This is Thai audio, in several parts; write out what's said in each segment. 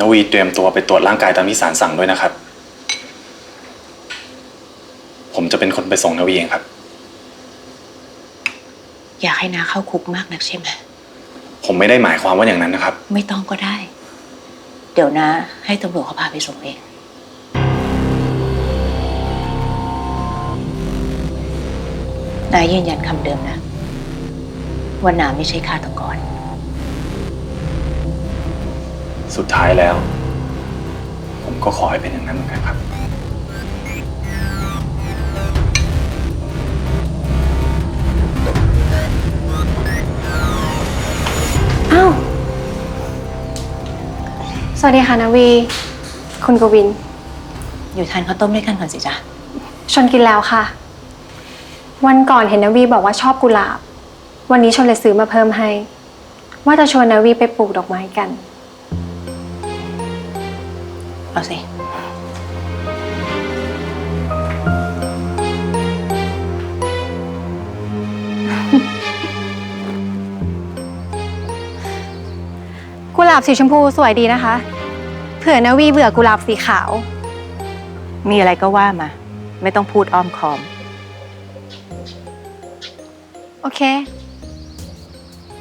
นวีเตรียมตัวไปตรวจร่างกายตามที่ศาลสั่งด้วยนะครับ ผมจะเป็นคนไปส่งนวีเองครับ อยากให้นาเข้าคุกมากนักใช่ไหมผมไม่ได้หมายความว่าอย่างนั้นนะครับ ไม่ต้องก็ได้ เดี๋ยวนะให้ตำรวจเขาพาไปส่งเอง นายยืนยันคำเดิมนะ ว่านาไม่ใช่ฆาตกร สุดท้ายแล้ว ผมก็ขอให้เป็นอย่างนั้นเหมือนกันครับ อ้าว สวัสดีค่ะนาวี คุณกวิน อยู่ทานข้าวต้มด้วยกันก่อนสิจ๊ะ ชนกินแล้วค่ะ วันก่อนเห็นนาวีบอกว่าชอบกุหลาบ วันนี้ชนเลยซื้อมาเพิ่มให้ ว่าจะชวนนาวีไปปลูกดอกไม้กัน เอาสิ กุหลาบสีชมพูสวยดีนะคะ เผื่อนาวีเบื่อกุหลาบสีขาว มีอะไรก็ว่ามา ไม่ต้องพูดอ้อมค้อม โอเค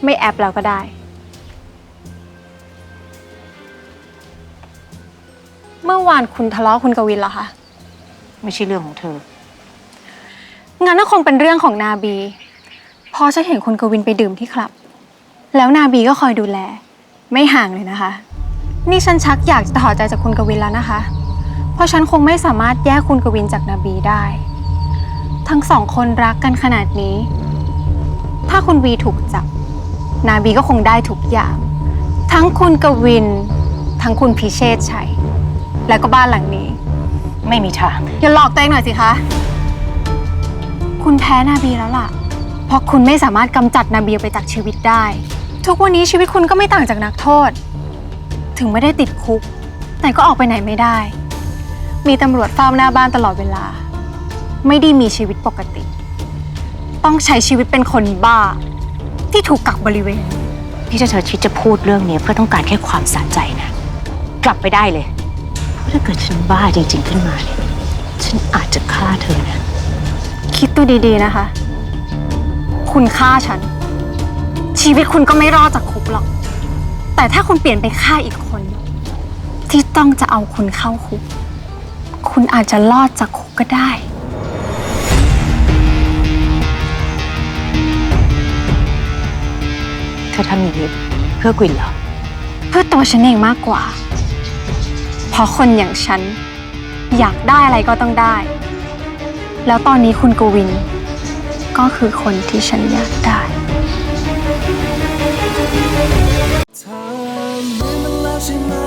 ไม่แอปแล้วก็ได้ เมื่อวานคุณทะเลาะคุณกวินเหรอคะ ไม่ใช่เรื่องของเธอ งั้นก็คงเป็นเรื่องของนาบีเพอฉันเห็นคุณกวินไปดื่มที่คลับ แล้วนาบีก็คอยดูแล ไม่ห่างเลยนะคะ นี่ฉันชักอยากจะถอดใจจากคุณกวินแล้วนะคะ เพราะฉันคงไม่สามารถแยกคุณกวินจากนาบีได้ ทั้งสองคนรักกันขนาดนี้ ถ้าคุณวีถูกจับ นาบีก็คงได้ทุกอย่าง ทั้งคุณกวิน ทั้งคุณพิเชษชัย และก็บ้านหลังนี้ ไม่มีทาง อย่าหลอกตัวเองหน่อยสิคะ คุณแพ้นาบีแล้วล่ะ เพราะคุณไม่สามารถกำจัดนาบีออกไปจากชีวิตได้ ทุกวันนี้ชีวิตคุณก็ไม่ต่างจากนักโทษ ถึงไม่ได้ติดคุก แต่ก็ออกไปไหนไม่ได้ มีตำรวจเฝ้าหน้าบ้านตลอดเวลา ไม่ได้มีชีวิตปกติ ต้องใช้ชีวิตเป็นคนบ้า ที่ถูกกักบริเวณพี่จะเธอคิดจะพูดเรื่องนี้เพื่อต้องการแค่ความสะใจนะ กลับไปได้เลยเพราะ ถ้าเกิดฉันบ้าจริงๆขึ้นมาเนี่ยฉันอาจจะฆ่าเธอนะคิดตัวดีๆนะคะ คุณฆ่าฉัน ชีวิตคุณก็ไม่รอดจากคุกหรอก แต่ถ้าคุณเปลี่ยนไปฆ่าอีกคน ที่ต้องจะเอาคุณเข้าคุก คุณอาจจะรอดจากคุกก็ได้เธอทำอย่างนี้เพื่อกวินเหรอ เพื่อตัวฉันเองมากกว่า เพราะคนอย่างฉัน อยากได้อะไรก็ต้องได้ แล้วตอนนี้คุณกวิน ก็คือคนที่ฉันอยากได้ใช่ไหม